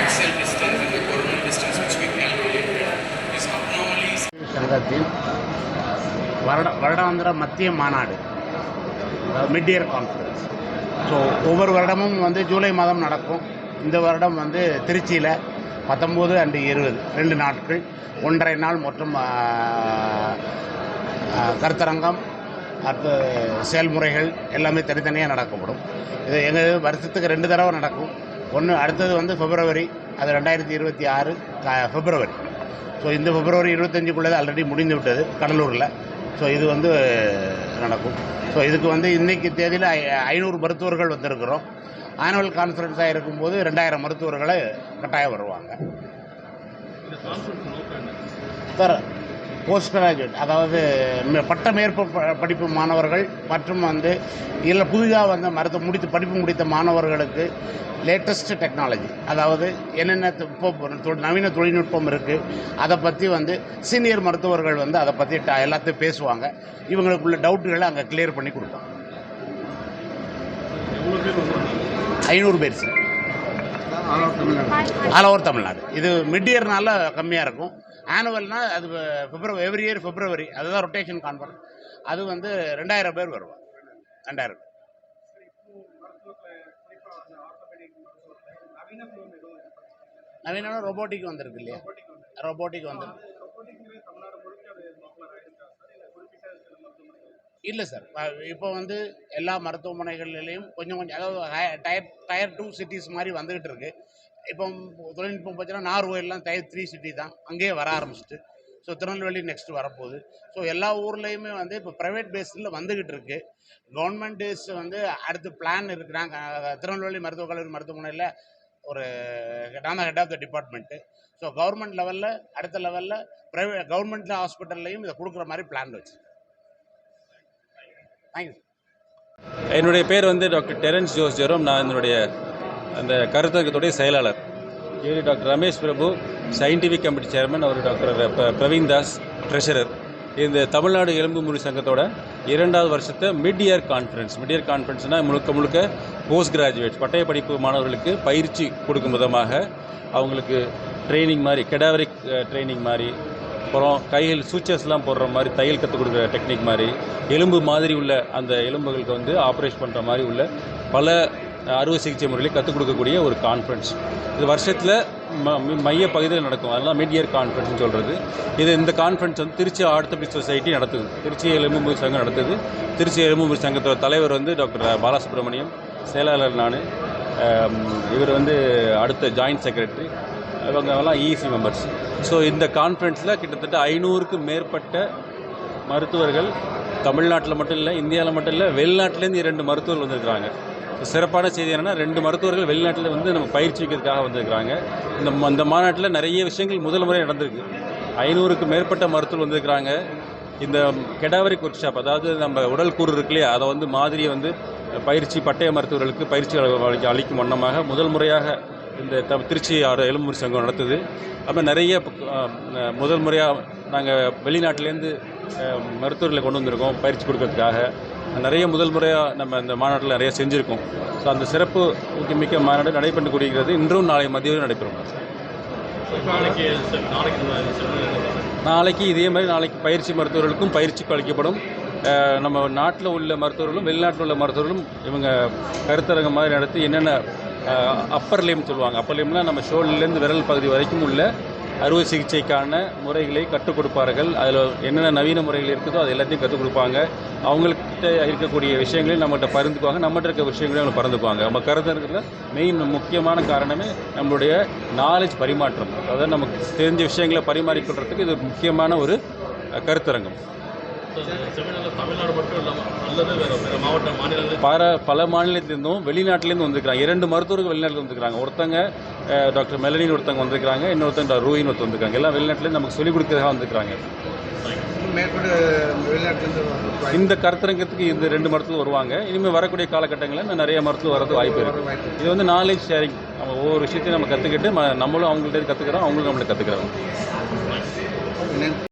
axial distance and the coronal distance which we calculated is abnormally சங்கத்தின் வருட வருடாந்திர மத்திய மாநாடு மிட் இயர் கான்ஃபரன்ஸ் ஸோ ஒவ்வொரு வருடமும் வந்து ஜூலை மாதம் நடக்கும். இந்த வருடம் வந்து திருச்சியில் பத்தொம்போது அண்டு இருபது ரெண்டு நாட்கள். ஒன்றரை நாள் மற்றும் கருத்தரங்கம் அடுத்து செயல்முறைகள் எல்லாமே தனித்தனியாக நடக்கப்படும். இது எங்கள் வருஷத்துக்கு ரெண்டு தடவை நடக்கும். ஒன்று அடுத்தது வந்து பிப்ரவரி. அது ரெண்டாயிரத்தி இருபத்தி ஆறு க- பிப்ரவரி. ஸோ இந்த பிப்ரவரி இருபத்தஞ்சுக்குள்ளது ஆல்ரெடி முடிந்து விட்டது கடலூரில். ஸோ இது வந்து நடக்கும். ஸோ இதுக்கு வந்து இன்னைக்கு தேதியில் ஐநூறு மருத்துவர்கள் வந்திருக்கிறோம். ஆனுவல் கான்ஃபரன்ஸாக இருக்கும்போது ரெண்டாயிரம் மருத்துவர்களை கட்டாயம் வருவாங்க. சார் போஸ்ட் கிராஜுவேட் அதாவது பட்ட மேற்ப படிப்பு மாணவர்கள் மற்றும் வந்து இல்லை புதிதாக வந்து மருத்துவ முடித்து படிப்பு முடித்த மாணவர்களுக்கு லேட்டஸ்ட் டெக்னாலஜி அதாவது என்னென்ன இப்போ நவீன தொழில்நுட்பம் இருக்குது அதை பற்றி வந்து சீனியர் மருத்துவர்கள் வந்து அதை பற்றி ட- எல்லாத்தையும் பேசுவாங்க. இவங்களுக்குள்ள டவுட்டுகளை அங்கே கிளியர் பண்ணி கொடுப்பாங்க ஐநூறு பேர் சார் ஆல் ஓவர் தமிழ்நாடு. இது மிட் இயர்னால கம்மியாக இருக்கும். ஆனுவல்னால் அது பிப்ரவரி எவ்ரி இயர் பிப்ரவரி அதுதான் ரொட்டேஷன் கான்ஃபரன்ஸ் அது வந்து ரெண்டாயிரம் பேர் வருவோம் ரெண்டாயிரம் பேர். நவீன ரோபோட்டிக் வந்திருக்கு இல்லையா? ரோபோட்டிக் வந்துருக்கு. இல்லை சார் இப்போ வந்து எல்லா மருத்துவமனைகள்லையும் கொஞ்சம் கொஞ்சம் அதாவது டயர் டயர் டூ சிட்டிஸ் மாதிரி வந்துக்கிட்டு இருக்குது இப்போ தொழில்நுட்பம் பார்த்தீங்கன்னா நார்வேலாம் டயர் த்ரீ சிட்டி தான். அங்கேயே வர ஆரம்பிச்சிட்டு. ஸோ திருநெல்வேலி நெக்ஸ்ட் வரப்போகுது. ஸோ எல்லா ஊர்லேயுமே வந்து இப்போ ப்ரைவேட் பேஸில் வந்துக்கிட்டு இருக்கு. கவர்மெண்ட் டேஸ் வந்து அடுத்து பிளான் இருக்கிறாங்க. திருநெல்வேலி மருத்துவக் கல்லூரி மருத்துவமனையில் ஒரு நான் head of the department so government லெவலில் அடுத்த லெவலில் ப்ரைவேட் கவர்மெண்ட் ஹாஸ்பிட்டல்லையும் இதை கொடுக்குற மாதிரி பிளான் வச்சு. தேங்க்யூ என்னுடைய பேர் வந்து டாக்டர் டெரன்ஸ் ஜோஸ் ஜெரோம். நான் என்னுடைய அந்த கருத்தரங்கத்துடைய செயலாளர். இவர் doctor Ramesh Prabhu scientific committee chairman அவர் டாக்டர் பிரவீன் தாஸ் ட்ரெஷரர். இந்த தமிழ்நாடு எலும்பு முறி சங்கத்தோட இரண்டாவது வருஷத்தை mid year conference mid year கான்ஃபரன்ஸ்னால் முழுக்க முழுக்க போஸ்ட் கிராஜுவேட் பட்டய படிப்பு மாணவர்களுக்கு பயிற்சி கொடுக்கும் விதமாக அவங்களுக்கு ட்ரைனிங் மாதிரி கெடாவரிக் ட்ரைனிங் மாதிரி அப்புறம் கையில் சூச்சர்ஸ்லாம் போடுற மாதிரி தையல் கற்றுக் கொடுக்குற டெக்னிக் மாதிரி எலும்பு மாதிரி உள்ள அந்த எலும்புகளுக்கு வந்து ஆப்ரேஷன் பண்ணுற மாதிரி உள்ள பல அறுவை சிகிச்சை முறையில் கற்றுக் கொடுக்கக்கூடிய ஒரு கான்ஃபரன்ஸ் இது வருஷத்தில் ம மைய பகுதியில் நடக்கும். அதெல்லாம் மிட் இயர் கான்ஃபரன்ஸ்னு சொல்கிறது இது இந்த கான்ஃபரன்ஸ் வந்து திருச்சி ஆர்த்தபிக் சொசைட்டி நடத்துது. திருச்சி எலும்பு சங்கம் நடத்துது. திருச்சி எலும்பு சங்கத்தோட தலைவர் வந்து டாக்டர் பாலசுப்ரமணியம். செயலாளர் நான். இவர் வந்து அடுத்த ஜாயிண்ட் செக்ரட்டரி இவங்கெல்லாம் இசி மெம்பர்ஸ் ஸோ இந்த கான்ஃபரன்ஸில் கிட்டத்தட்ட ஐநூறுக்கும் மேற்பட்ட மருத்துவர்கள் தமிழ்நாட்டில் மட்டும் இல்லை இந்தியாவில் மட்டும் இல்லை வெளிநாட்டிலேருந்து இரண்டு மருத்துவர்கள் வந்திருக்கிறாங்க. சிறப்பான செய்தி என்னென்னா ரெண்டு மருத்துவர்கள் வெளிநாட்டில் வந்து நம்ம பயிற்சி வைக்கிறதுக்காக வந்திருக்கிறாங்க. இந்த ம- இந்த மாநாட்டில் நிறைய விஷயங்கள் முதல் முறை நடந்திருக்கு. ஐநூறுக்கு மேற்பட்ட மருத்துவர் வந்திருக்கிறாங்க. இந்த கெடாவரிக் ஒர்க் ஷாப் அதாவது நம்ம உடல் கூறு இருக்கு இல்லையா அதை வந்து மாதிரியை வந்து பயிற்சி பட்டய மருத்துவர்களுக்கு பயிற்சி அளிக்கும் வண்ணமாக முதல் முறையாக இந்த த திருச்சி ஆறு எலும்பூர் சங்கம் நடத்துது. அப்புறம் நிறைய முதல் முறையாக நாங்கள் வெளிநாட்டிலேருந்து மருத்துவர்களை கொண்டு வந்திருக்கோம் பயிற்சி கொடுக்கறதுக்காக. நிறைய முதல் முறையாக நம்ம இந்த மாநாட்டில் நிறைய செஞ்சுருக்கோம். ஸோ அந்த சிறப்பு ஊக்கமிக்க மாநாடு நடைபெற்று கொண்டிருக்கிறது. இன்றும் நாளை மதியம் நடைபெறும். நாளைக்கு இதே மாதிரி நாளைக்கு பயிற்சி மருத்துவர்களுக்கும் பயிற்சி அளிக்கப்படும். நம்ம நாட்டில் உள்ள மருத்துவர்களும் வெளிநாட்டில் உள்ள மருத்துவர்களும் இவங்க கருத்தரங்கம் மாதிரி நடத்தி என்னென்ன அப்பர் லிம் சொல்லுவாங்க. அப்பர் லிம்னா நம்ம ஷோல்லேருந்து விரல் பகுதி வரைக்கும் உள்ள அறுவை சிகிச்சைக்கான முறைகளை கற்றுக் கொடுப்பார்கள். அதில் என்னென்ன நவீன முறைகள் இருக்குதோ அது எல்லாத்தையும் கற்றுக் கொடுப்பாங்க. அவங்கள்ட்ட இருக்கக்கூடிய விஷயங்களையும் நம்மகிட்ட பகிர்ந்துக்குவாங்க. நம்மகிட்ட இருக்க விஷயங்களையும் அவங்க பகிர்ந்துக்குவாங்க. நம்ம கருத்தரங்கில் மெயின் முக்கியமான காரணமே நம்மளுடைய நாலேஜ் பரிமாற்றம். அதாவது நமக்கு தெரிஞ்ச விஷயங்களை பரிமாறிக்கொள்றதுக்கு இது முக்கியமான ஒரு கருத்தரங்கம். பல பல மாநிலத்திலிருந்தும் வெளிநாட்டிலேருந்து வந்திருக்காங்க இரண்டு மருத்துவர்கள் வெளிநாட்டில் வந்துருக்காங்க ஒருத்தங்க டாக்டர் மெலனின் ஒருத்தங்க வந்திருக்காங்க இன்னொருத்தங்க டாக்டர் ரூயின் ஒருத்தர் வந்திருக்காங்க. எல்லாம் வெளிநாட்டிலேருந்து நமக்கு சொல்லிக் கொடுக்கறதுக்காக வந்திருக்காங்க வெளிநாட்டிலேருந்து இந்த கருத்தரங்கத்துக்கு இந்த ரெண்டு மருத்துவம் வருவாங்க. இனிமேல் வரக்கூடிய காலகட்டங்களில் இன்னும் நிறைய மருத்துவம் வரது வாய்ப்பு இருக்குது இது வந்து நாலேஜ் ஷேரிங் நம்ம ஒவ்வொரு விஷயத்தையும் நம்ம கற்றுக்கிட்டு நம்மளும் அவங்கள்ட்ட கற்றுக்குறோம் அவங்களும் நம்மளுக்கு கற்றுக்குறாங்க